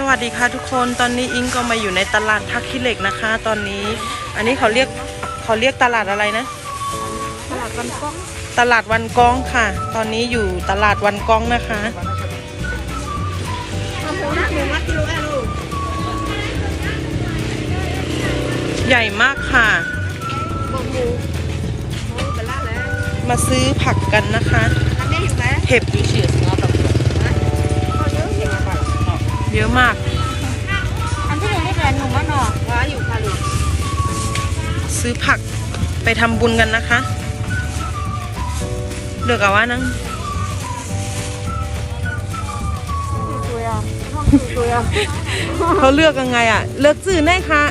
สวัสดีค่ะทุกคนตอนนี้อิงก็มาอยู่ในตลาดทักขี้เหล็กนะคะ ตอนนี้ อันนี้เขาเรียกเขาเรียกตลาดอะไรนะ ตลาดวันก้องตลาดวันกองค่ะ ตอนนี้อยู่ตลาดวันกองนะคะทำโพนักหนึ่งมัดกิโลแอลูกใหญ่มากค่ะบอกหมูโอ้เป็นล่าแล้วมาซื้อผักกันนะคะอันนี้อยู่ไหมเห็บมีเฉีย เยอะมาก อันที่หนึ่งได้แบรนด์หนุ่มว่าหนอว่าอยู่ค่ะลูกซื้อผักไปทำบุญกันนะคะเลือกเอาว่านั่งตัวอะห้องตัวอะเขาเลือกยังไงอะ เลือกซื้อแน่ค่ะ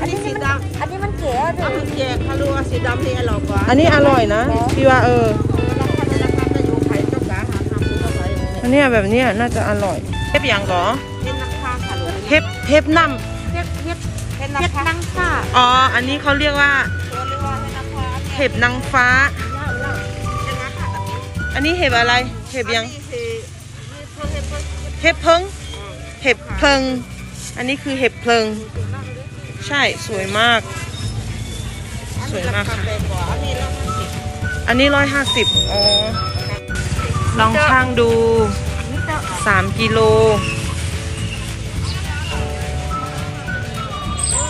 อันนี้สีดำอันนี้มันเก๋อะอันนี้แจกค่ะลูกสีดำนี่อร่อยกว่า อันนี้อร่อยนะพี่ว่าเออราคาราคาจะอยู่ไข่เจ้าสาหาทำตัวไข่อันเนี้ยแบบเนี้ยน่าจะอร่อยเห็บอย่างก่อ เห็บเห็บน้เฮ็ดเฮ็ดเป็นนักฆ่านังฆ่าำอ๋อ อันนี้เขาเรียกว่าตัวเรียกว่าเป็นนักฆ่าเห็บนางฟ้าเล่าเล่าเป็นนักฆ่าอันนี้เห็บอะไร เห็บยังนี่คือเพิ่งเฮ็ดเพิ่งเห็บเพิง เห็บเพลิง อันนี้คือเห็บเพลิง ใช่ สวยมาก สวยมากค่ะ อันนี้ร้อยห้าสิบอ๋อ ลองช่างดูสามกิโล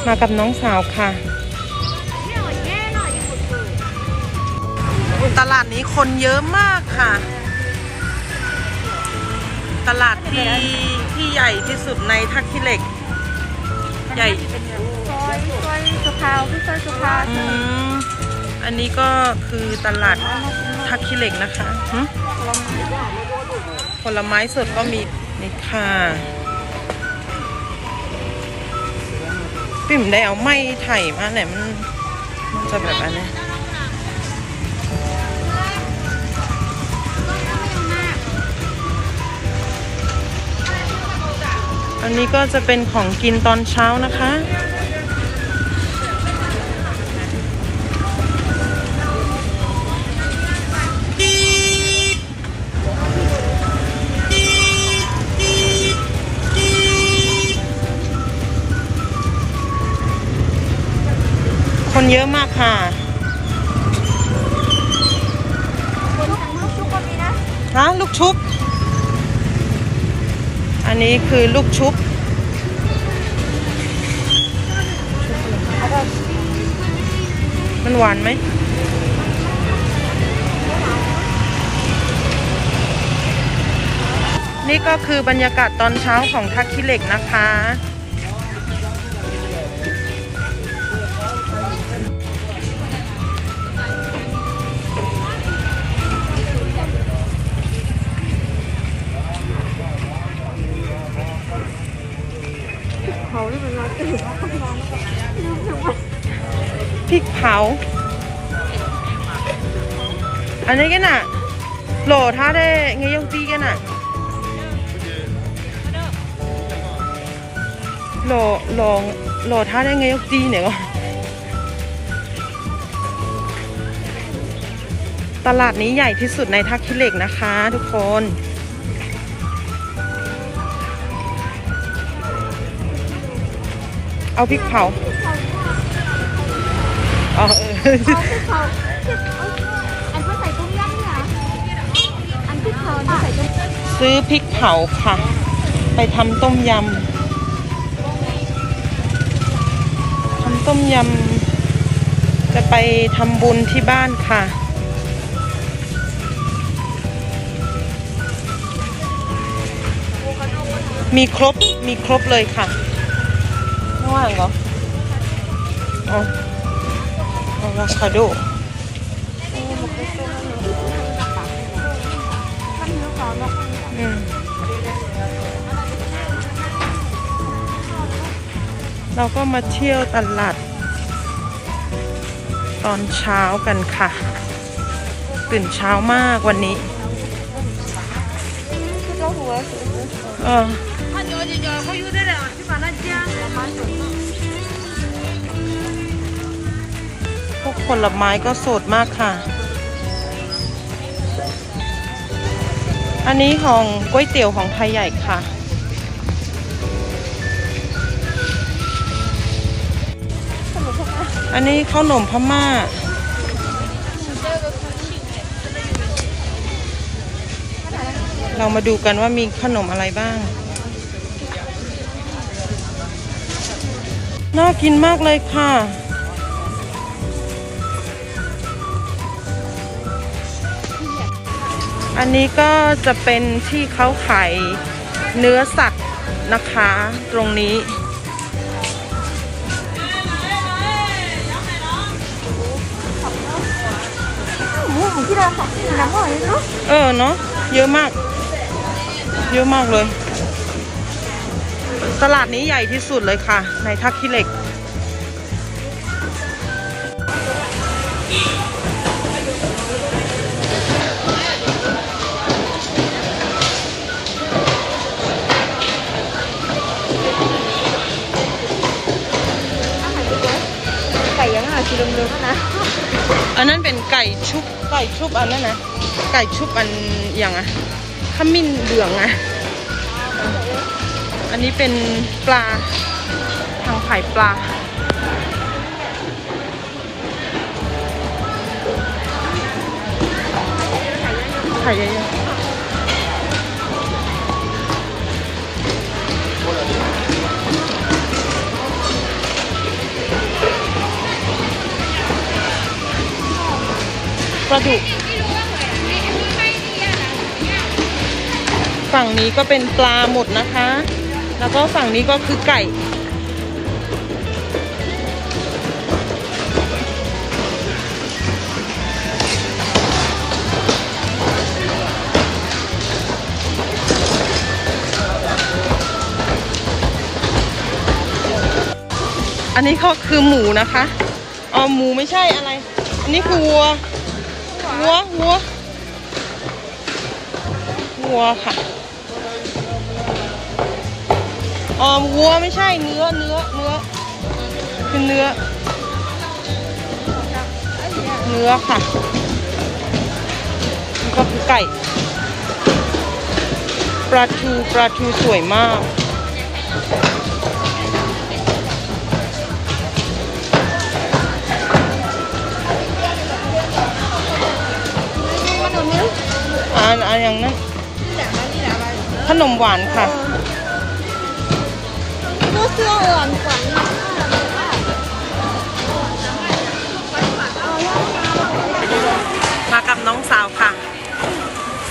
มากับน้องสาวค่ะ ตลาดนี้คนเยอะมากค่ะ ตลาดที่ที่ใหญ่ที่สุดในทักขี้เหล็ก ใหญ่ซอยซอยสุขาวพี่ซอยสุขาวอืมอันนี้ก็คือตลาดทักขี้เหล็กนะคะหึผลไม้สดก็มีนี่ค่ะ ปิ่มได้เอาไม้ไถ่มาไหนมันมันจะแบบอันนี้อันนี้ก็จะเป็นของกินตอนเช้านะคะ คนเยอะมากค่ะลูกชุบก็มีนะฮะลูกชุบ อันนี้คือลูกชุบ มันหวานไหมนี่ก็คือบรรยากาศตอนเช้าของทักขี้เหล็กนะคะ อันนี้กันน่ะโหลท่าได้ไงยังตีกันน่ะโหลโหลโหลท่าได้ไงยังตีเนี่ยก็ตลาดนี้ใหญ่ที่สุดในทักคิเหล็กนะคะทุกคน เอาพริกเผา อ๋อเออเขาอันเขาใส่กุ้งย่างเนี่ยอันที่เขาเนี่ยใส่กุ้ง ซื้อพริกเผาค่ะ ไปทำต้มยำทำต้มยำจะไปทำบุญที่บ้านค่ะ มีครบ มีครบเลยค่ะไม่ว่างเหรออ๋ออะโวคาโดอืม เราก็มาเที่ยวตลาด ตอนเช้ากันค่ะ ตื่นเช้ามากวันนี้เออพวกผลไม้ก็สดมากค่ะ อันนี้ของก๋วยเตี๋ยวของไทยใหญ่ค่ะ อันนี้ข้าวหนมพม่า เรามาดูกันว่ามีขนมอะไรบ้าง น่ากินมากเลยค่ะ อันนี้ก็จะเป็นที่เขาขายเนื้อสัตว์นะคะตรงนี้หมูของที่เราขออยเนาะเออเนาะเยอะมาก เยอะมากเลย ตลาดนี้ใหญ่ที่สุดเลยค่ะ ในทักขี้เหล็ก ยังอะสีเหลืองๆนะ อันนั้นเป็นไก่ชุบไก่ชุบอันนั้นนะ ไก่ชุบอันอย่างอะขมิ้นเหลืองอะอันนี้เป็นปลาทางขายปลาไข่เยอะๆ ปลาดุก ฝั่งนี้ก็เป็นปลาหมดนะคะ แล้วก็ฝั่งนี้ก็คือไก่ อันนี้ก็คือหมูนะคะ อ๋อหมูไม่ใช่อะไร อันนี้คือวัว วัววัววัวค่ะอ๋อวัวไม่ใช่เนื้อเนื้อเนื้อคือเนื้อ เนื้อค่ะนี่ก็คือไก่ปลาทูปลาทูสวยมาก อ่านอ่านอย่างนั้น ขนมหวานค่ะตัวเสื้ออ่อนกว่านี้มากับน้องสาวค่ะ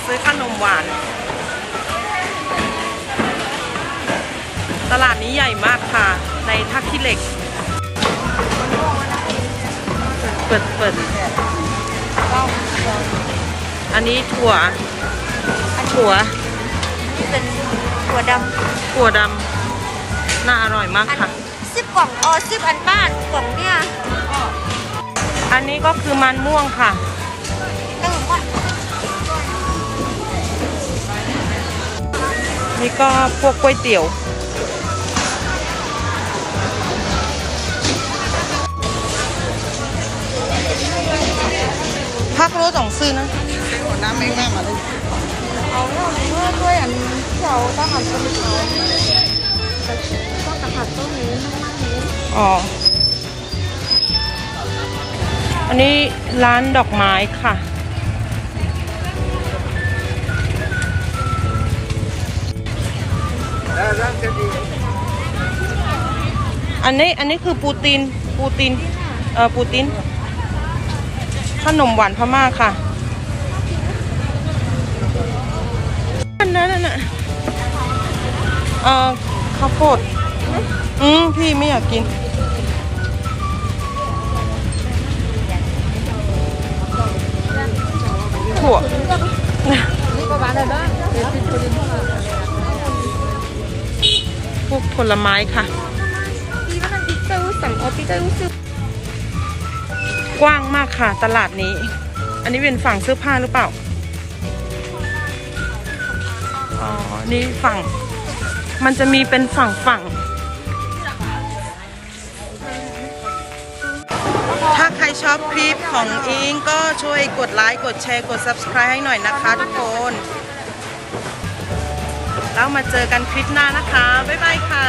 ซื้อขนมหวาน ตลาดนี้ใหญ่มากค่ะ ในท่าขี้เหล็ก เปิดเปิดอันนี้ถั่ว ถั่วนี่เป็นถั่วดถั่วดำน่าอร่อยมากำอันค่ะสิบกล่องอ๋อสิบอันบ้านกล่องเนี่ยอันนี้ก็คือมันม่วงค่ะเออว่านี่ก็พวกก๋วยเตี๋ยว พักรู้ต้องซื้อนะเอาเนาะเมื่อด้วยอันเขียวต้องหันต้นเขาต้องกระผัดต้นนี้มากๆนี้อ๋อ อันนี้ร้านดอกไม้ค่ะ อันนี้อันนี้คือปูตินปูติน เออปูติน ขนมหวานพม่าค่ะ อันนั้นน่ะเออข้าวโพดอืมพี่ไม่อยากกิน ถั่วพวกผลไม้ค่ะพี่ว่าพี่เต้าสั่งเอาพี่เต้าซื้อกว้างมากค่ะตลาดนี้ อันนี้เป็นฝั่งเสื้อผ้าหรือเปล่า อ๋อ นี่ฝั่ง มันจะมีเป็นฝั่งฝั่ง ถ้าใครชอบคลิปของอิงก็ช่วยกดไลค์ กดแชร์ กด subscribe ให้หน่อยนะคะทุกคน แล้วมาเจอกันคลิปหน้านะคะ บ๊ายบายค่ะ